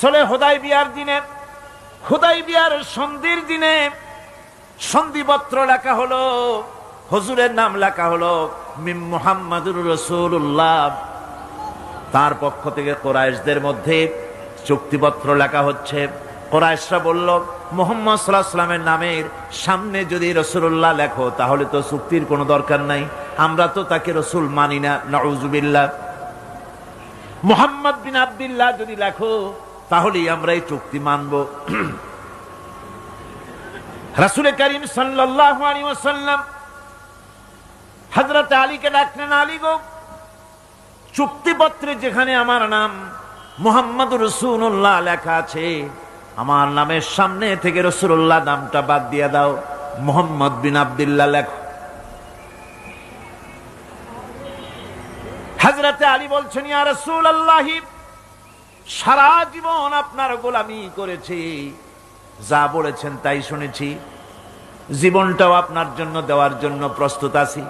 স্থলে হোদাই বিয়ার দিনে, হোদাই বিয়ার সন্ধির দিনে সন্ধিপত্র লেখা হলো, হজুরের নাম লেখা হলো মিম মোহাম্মদুর রসুল্লাহ তার পক্ষ থেকে কোরাইশদের মধ্যে চুক্তিপত্র লেখা হচ্ছে। কোরাইশরা বলল, মোহাম্মদ সাল্লাহ সাল্লামের নামের সামনে যদি রসুল্লাহ লেখো, তাহলে তো চুক্তির কোনো দরকার নাই। আমরা তো তাকে রসুল মানি না নজুবিল্লাহ মোহাম্মদ বিন আবদুল্লাহ যদি লেখো তাহলেই আমরা এই চুক্তি মানব। রাসুল করিম ওয়াসাল্লাম হযরত আলীকে ডাকলেন, আলী গো, চুক্তিপত্রে যেখানে আমার নাম মোহাম্মদ রসুল্লাহ লেখা আছে, আমার নামের সামনে থেকে রসুল্লাহ নামটা বাদ দিয়ে দাও, মোহাম্মদ বিন আবদুল্লাহ লেখো। হাজরাতে আলী বলছেন, ইয়া রসুল আল্লাহি সারা জীবন আপনার গোলামি করেছি। যা বলেছেন তাই শুনেছি। জীবনটাও আপনার জন্য, দেওয়ার জন্য প্রস্তুত আছি।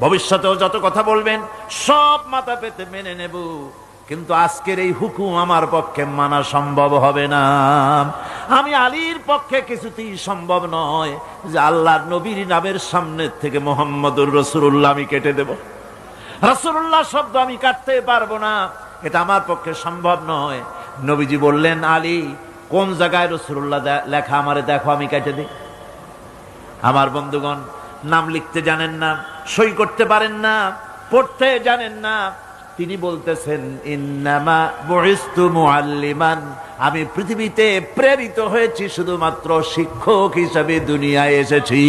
ভবিষ্যতেও যত কথা বলবেন, সব মাথা পেতে মেনে নেব। কিন্তু আজকের এই হুকুম আমার পক্ষে মানা সম্ভব হবে না। আমি আলীর পক্ষে কিছুতেই সম্ভব নয় যে আল্লাহর নবীর নামের সামনে থেকে মোহাম্মদুর রসুল্লাহ আমি কেটে দেব। রসুল্লাহ শব্দ আমি কাটতে পারব না। এটা আমার পক্ষে সম্ভব নয়। নবীজি বললেন, আলী, কোন জায়গায় রসুল্লাহ লেখা আমারে দেখো, আমি কেটে দিই? আমার বন্ধুগণ, নাম লিখতে জানেন না, সই করতে পারেন না, পড়তে জানেন না। তিনি বলতেছেন, ইন্নামা আমি পৃথিবীতে প্রেরিত হয়েছি, শুধুমাত্র শিক্ষক হিসাবে দুনিয়ায় এসেছি।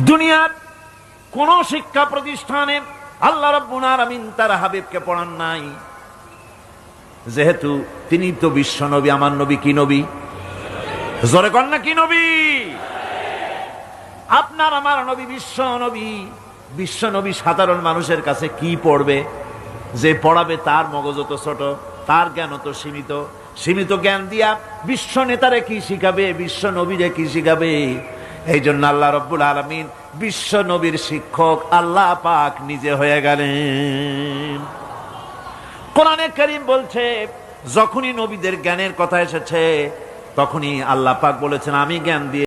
দুনিয়ার কোন শিক্ষা প্রতিষ্ঠানে আল্লাহ রব্বুল আলামিন তার হাবিবকে পড়ান নাই। যেহেতু তিনি তো বিশ্ব নবী, আমার নবী কি নবী? জোরে কন্যা কি নবী? আপনার আমার নবী বিশ্ব নবী। বিশ্ব নবী সাধারণ মানুষের কাছে কি পড়বে? যে পড়াবে তার মগজ তো ছোট, তার জ্ঞান তো সীমিত। সীমিত জ্ঞান দিয়া বিশ্ব নেতারে কি শিখাবে? বিশ্ব নবীরে কি শিখাবে? এই জন্য আল্লাহ রব্বুল আলমিন বিশ্ব নবীর শিক্ষক আল্লাহ পাক নিজে হয়ে গেলেন। কোরআনে করিম বলছে, যখনই নবীদের জ্ঞানের কথা এসেছে, তখনই আল্লাহ পাক বলেছেন, আমি জ্ঞান দিয়ে